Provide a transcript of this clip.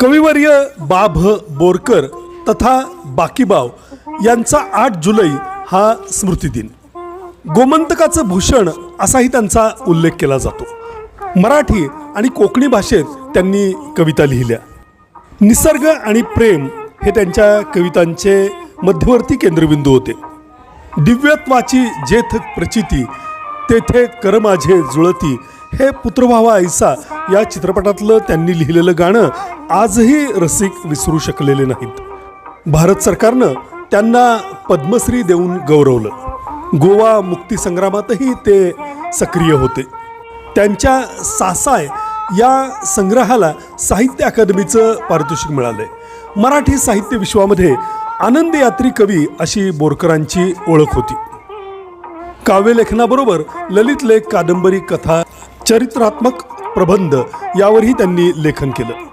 कविवर्य बाभ बोरकर तथा बाकीबाव यांचा आठ जुलै हा स्मृतिदिन. गोमंतकाचं भूषण असाही त्यांचा उल्लेख केला जातो. मराठी आणि कोकणी भाषेत त्यांनी कविता लिहिल्या. निसर्ग आणि प्रेम हे त्यांच्या कवितांचे मध्यवर्ती केंद्रबिंदू होते. दिव्यत्वाची जेथ प्रचिती तेथे कर माझे जुळती हे पुत्रभावा ऐसा या चित्रपटातलं त्यांनी लिहिलेलं गाणं आजही रसिक विसरू शकलेले नाहीत. भारत सरकारनं त्यांना पद्मश्री देऊन गौरवलं. गोवा मुक्तीसंग्रामातही ते सक्रिय होते. त्यांच्या सासाय या संग्रहाला साहित्य अकादमीचं पारितोषिक मिळालं आहे मराठी साहित्य विश्वामध्ये आनंदयात्री कवी अशी बोरकरांची ओळख होती. काव्यलेखनाबरोबर ललित लेख कादंबरी कथा चरित्रात्मक प्रबंध यावरही त्यांनी लेखन केलं.